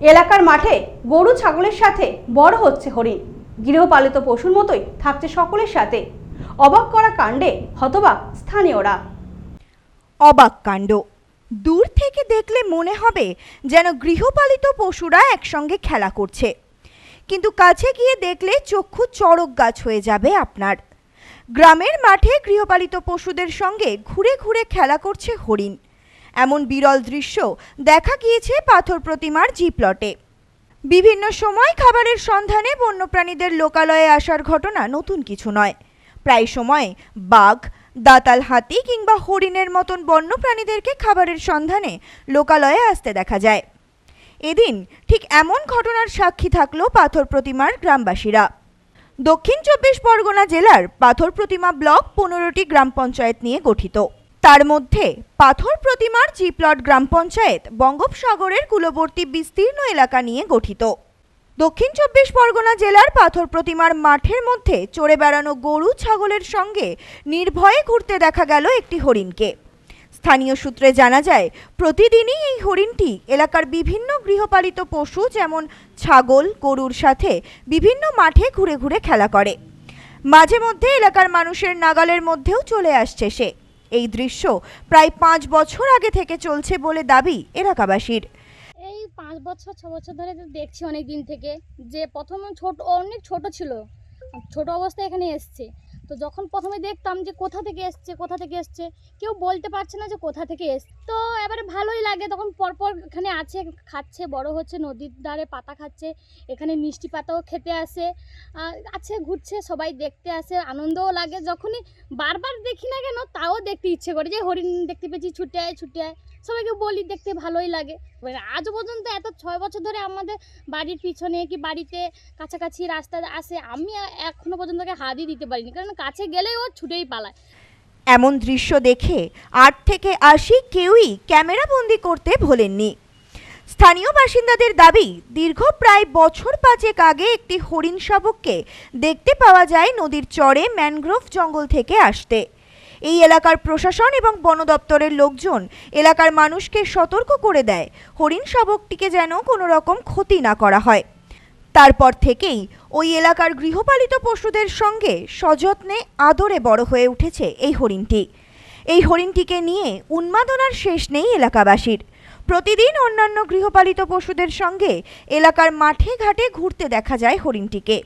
এলাকার মাঠে গরু ছাগলের সাথে বড় হচ্ছে হরিণ। গৃহপালিত পশুর মতোই থাকছে সকলের সাথে। অবাক করা কাণ্ডে হতবাক স্থানীয়রা। অবাক কাণ্ড। দূর থেকে দেখলে মনে হবে যেন গৃহপালিত পশুরা একসঙ্গে খেলা করছে। কিন্তু কাছে গিয়ে দেখলে চক্ষু চড়ক গাছ হয়ে যাবে আপনার। গ্রামের মাঠে গৃহপালিত পশুদের সঙ্গে ঘুরে ঘুরে খেলা করছে হরিণ। এমন বিরল দৃশ্য দেখা গিয়েছে পাথর প্রতিমার জি প্লটে বিভিন্ন সময় খাবারের সন্ধানে বন্যপ্রাণীদের লোকালয়ে আসার ঘটনা নতুন কিছু নয়। প্রায় সময় বাঘ, দাতাল হাতি কিংবা হরিণের মতন বন্যপ্রাণীদেরকে খাবারের সন্ধানে লোকালয়ে আসতে দেখা যায়। এদিন ঠিক এমন ঘটনার সাক্ষী থাকল পাথর প্রতিমার গ্রামবাসীরা। দক্ষিণ চব্বিশ পরগনা জেলার পাথর প্রতিমা ব্লক পনেরোটি গ্রাম পঞ্চায়েত নিয়ে গঠিত। তার মধ্যে পাথর প্রতিমার জিপ্লট গ্রাম পঞ্চায়েত বঙ্গোপসাগরের কূলবর্তী বিস্তীর্ণ এলাকা নিয়ে গঠিত। দক্ষিণ চব্বিশ পরগনা জেলার পাথর প্রতিমার মাঠের মধ্যে চড়ে বেড়ানো গরু ছাগলের সঙ্গে নির্ভয়ে ঘুরতে দেখা গেল একটি হরিণকে। স্থানীয় সূত্রে জানা যায়, প্রতিদিনই এই হরিণটি এলাকার বিভিন্ন গৃহপালিত পশু যেমন ছাগল, গরুর সাথে বিভিন্ন মাঠে ঘুরে ঘুরে খেলা করে। মাঝে মধ্যে এলাকার মানুষের নাগালের মধ্যেও চলে আসছে সে। এই দৃশ্য প্রায় পাঁচ বছর আগে থেকে চলছে বলে দাবি এলাকাবাসীর। এই পাঁচ বছর, ছ বছর ধরে দেখছি অনেক দিন থেকে যে প্রথম ছোট, অনেক ছোট ছিল। ছোট অবস্থায় এখানে এসছে। তো যখন প্রথমে দেখতাম যে কোথা থেকে এসছে, কোথা থেকে এসছে, কেউ বলতে পারছে না যে কোথা থেকে এসছে তো এবারে ভালোই লাগে। তখন পরপর এখানে আছে, খাচ্ছে, বড় হচ্ছে, নদীর ধারে পাতা খাচ্ছে, এখানে মিষ্টি পাতাও খেতে আসে আছে, ঘুরছে, সবাই দেখতে আসে, আনন্দও লাগে। যখনই বারবার দেখি না কেন, তাও দেখতে ইচ্ছে করে যে হরিণ দেখতে পেয়েছি, ছুটে আয় ছুটে আয়। সবাইকে বলি দেখতে ভালোই লাগে। এবার আজ পর্যন্ত এত ছয় বছর ধরে আমাদের বাড়ির পিছনে কি বাড়িতে কাছাকাছি রাস্তা আসে আমি এ- এখনও পর্যন্ত হাতই দিতে পারিনি। কারণ কাছে গেলেই ও ছুটেই পালায়। এমন দৃশ্য দেখে আট থেকে আশি কেউই ক্যামেরা বন্দি করতে ভোলেননি। স্থানীয় বাসিন্দাদের দাবি, দীর্ঘ প্রায় বছর পাঁচেক আগে একটি হরিণ শাবককে দেখতে পাওয়া যায় নদীর চরে ম্যানগ্রোভ জঙ্গল থেকে আসতে। এই এলাকার প্রশাসন এবং বন দপ্তরের লোকজন এলাকার মানুষকে সতর্ক করে দেয়। হরিণ শাবকটিকে যেন কোনো রকম ক্ষতি না করা হয়। তারপর থেকেই ওই এলাকার গৃহপালিত পশুদের সঙ্গে সযত্নে আদরে বড় হয়ে উঠেছে এই হরিণটি। এই হরিণটিকে নিয়ে উন্মাদনার শেষ নেই এলাকাবাসীর। প্রতিদিন অন্যান্য গৃহপালিত পশুদের সঙ্গে এলাকার মাঠে ঘাটে ঘুরতে দেখা যায় হরিণটিকে।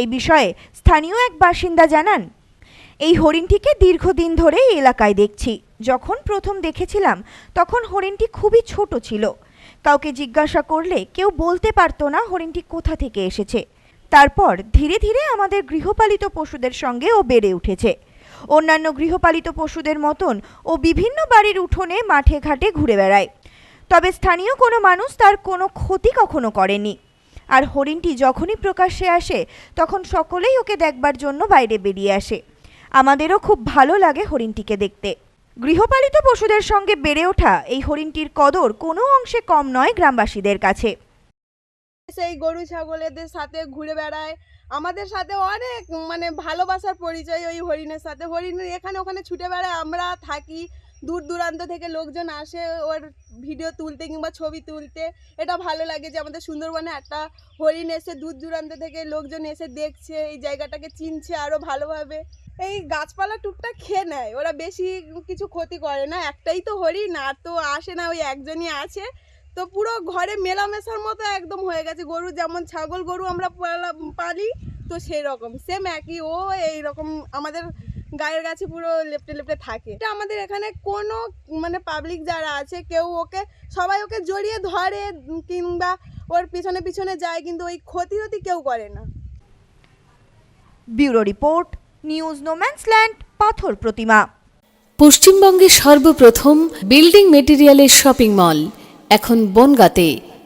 এই বিষয়ে স্থানীয় এক বাসিন্দা জানান এই হরিণটিকে দীর্ঘদিন ধরে এই এলাকায় দেখছি। যখন প্রথম দেখেছিলাম, তখন হরিণটি খুবই ছোট ছিল। কাউকে জিজ্ঞাসা করলে কেউ বলতে পারতো না হরিণটি কোথা থেকে এসেছে। তারপর ধীরে ধীরে আমাদের গৃহপালিত পশুদের সঙ্গে ও বেড়ে উঠেছে। অন্যান্য গৃহপালিত পশুদের মতন ও বিভিন্ন বাড়ির উঠোনে, মাঠে ঘাটে ঘুরে বেড়ায়। তবে স্থানীয় কোনো মানুষ তার কোনো ক্ষতি কখনো করেনি। আর হরিণটি যখনই প্রকাশ্যে আসে, তখন সকলেই ওকে দেখবার জন্য বাইরে বেরিয়ে আসে। আমাদেরও খুব ভালো লাগে হরিণটিকে দেখতে। গৃহপালিত পশুদের সঙ্গে বেড়ে ওঠা এই হরিণটির কদর কোনো অংশে কম নয় গ্রামবাসীদের কাছে। সেই গরু ছাগলেদের সাথে ঘুরে বেড়ায়। আমাদের সাথে অনেক মানে ভালোবাসার পরিচয় ওই হরিণের সাথে। হরিণ এখানে ওখানে ছুটে বেড়ায়, আমরা থাকি। দূর দূরান্ত থেকে লোকজন আসে ওর ভিডিও তুলতে কিংবা ছবি তুলতে। এটা ভালো লাগে যে আমাদের সুন্দরবনে একটা হরিণ এসে দূর দূরান্ত থেকে লোকজন এসে দেখছে, এই জায়গাটাকে চিনছে আরও ভালোভাবে। এই গাছপালা টুকটাক খেয়ে নেয়, ওরা বেশি কিছু ক্ষতি করে না। একটাই তো হরিণ, আর তো আসে না, ওই একজনই আছে। তো পুরো ঘরে মেলামেশার মতো একদম হয়ে গেছে। গরু যেমন ছাগল গরু আমরা পালি তো সেই রকম সেম একই। ও এই রকম আমাদের গায়ের কাছে পুরো লেপটে লেপটে থাকে। এটা আমাদের এখানে কোনো মানে পাবলিক যারা আছে কেউ ওকে সবাই ওকে জড়িয়ে ধরে কিংবা ওর পিছনে পিছনে যায় কিন্তু ওই ক্ষতি ক্ষতি কেউ করে না। ব্যুরো রিপোর্ট নিউজ নোম্যান্সল্যান্ড পাথর প্রতিমা। পশ্চিমবঙ্গের সর্বপ্রথম বিল্ডিং মেটেরিয়ালের শপিং মল এখন বনগাঁতে।